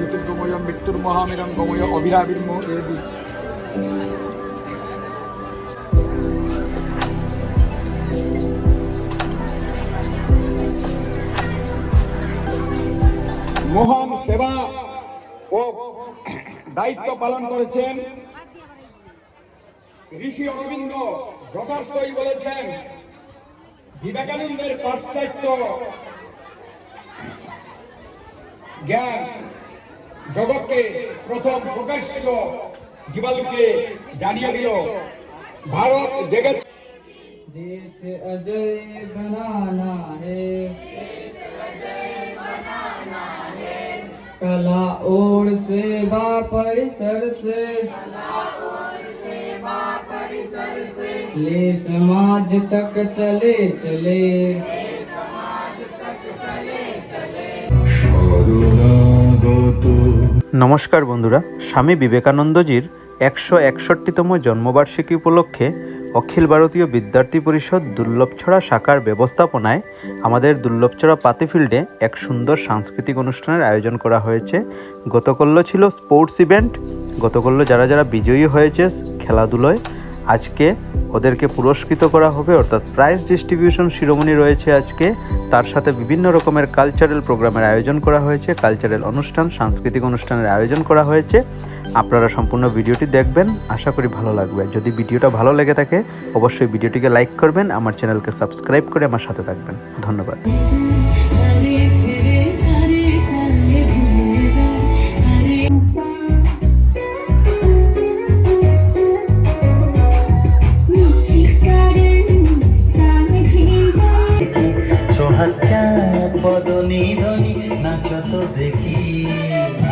জ্যোতির্গময় মৃত্যুর মহামিরঙ্গময় অবিরাবির্ম এদি মহান সেবা ও দায়িত্ব পালন করেছেন ঋষি অরবিন্দ যথার্থই বলেছেন, বিবেকানন্দের পাশ্চাত্য জ্ঞান জগৎকে প্রথম প্রকাশ্য জীবালুকে জানিয়ে দিল। ভারত জেগেছে। দেশ অজয় বনানা হে। कला और सेवा परिसर से ले समाज तक चले चले নমস্কার বন্ধুরা স্বামী বিবেকানন্দজির একশো একষট্টিতম জন্মবার্ষিকী উপলক্ষে অখিল ভারতীয় বিদ্যার্থী পরিষদ দুর্লভছড়া শাখার ব্যবস্থাপনায় আমাদের দুর্লভছড়া পাতি ফিল্ডে এক সুন্দর সাংস্কৃতিক অনুষ্ঠানের আয়োজন করা হয়েছে। গতকল্য ছিল স্পোর্টস ইভেন্ট। গতকল্য যারা যারা বিজয়ী হয়েছে খেলাধুলোয়, আজকে ওদেরকে পুরস্কৃত করা হবে। অর্থাৎ প্রাইজ ডিস্ট্রিবিউশন শিরোমণি রয়েছে আজকে। তার সাথে বিভিন্ন রকমের কালচারাল প্রোগ্রামের আয়োজন করা হয়েছে। কালচারাল অনুষ্ঠান, সাংস্কৃতিক অনুষ্ঠানের আয়োজন করা হয়েছে। আপনারা সম্পূর্ণ ভিডিওটি দেখবেন। আশা করি ভালো লাগবে। যদি ভিডিওটা ভালো লেগে থাকে, অবশ্যই ভিডিওটিকে লাইক করবেন, আমার চ্যানেলকে সাবস্ক্রাইব করে আমার সাথে থাকবেন। ধন্যবাদ। ভুলে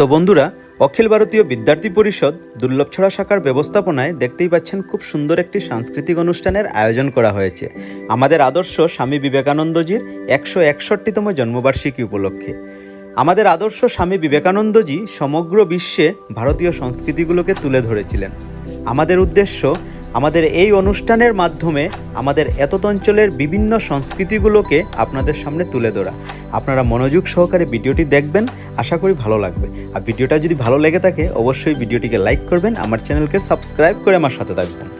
তো বন্ধুরা, অখিল ভারতীয় বিদ্যার্থী পরিষদ দুর্লভছড়া শাখার ব্যবস্থাপনায় দেখতেই পাচ্ছেন খুব সুন্দর একটি সাংস্কৃতিক অনুষ্ঠানের আয়োজন করা হয়েছে। আমাদের আদর্শ স্বামী বিবেকানন্দজির একশো একষট্টিতম জন্মবার্ষিকী উপলক্ষে। আমাদের আদর্শ স্বামী বিবেকানন্দজি সমগ্র বিশ্বে ভারতীয় সংস্কৃতিগুলোকে তুলে ধরেছিলেন। আমাদের উদ্দেশ্য আমাদের এই অনুষ্ঠানের মাধ্যমে আমাদের এতত অঞ্চলের বিভিন্ন সংস্কৃতিগুলোকে আপনাদের সামনে তুলে ধরা। আপনারা মনোযোগ সহকারে ভিডিওটি দেখবেন, আশা করি ভালো লাগবে। আর ভিডিওটা যদি ভালো লেগে থাকে, অবশ্যই ভিডিওটিকে লাইক করবেন, আমার চ্যানেলকে সাবস্ক্রাইব করে আমার সাথে থাকবেন।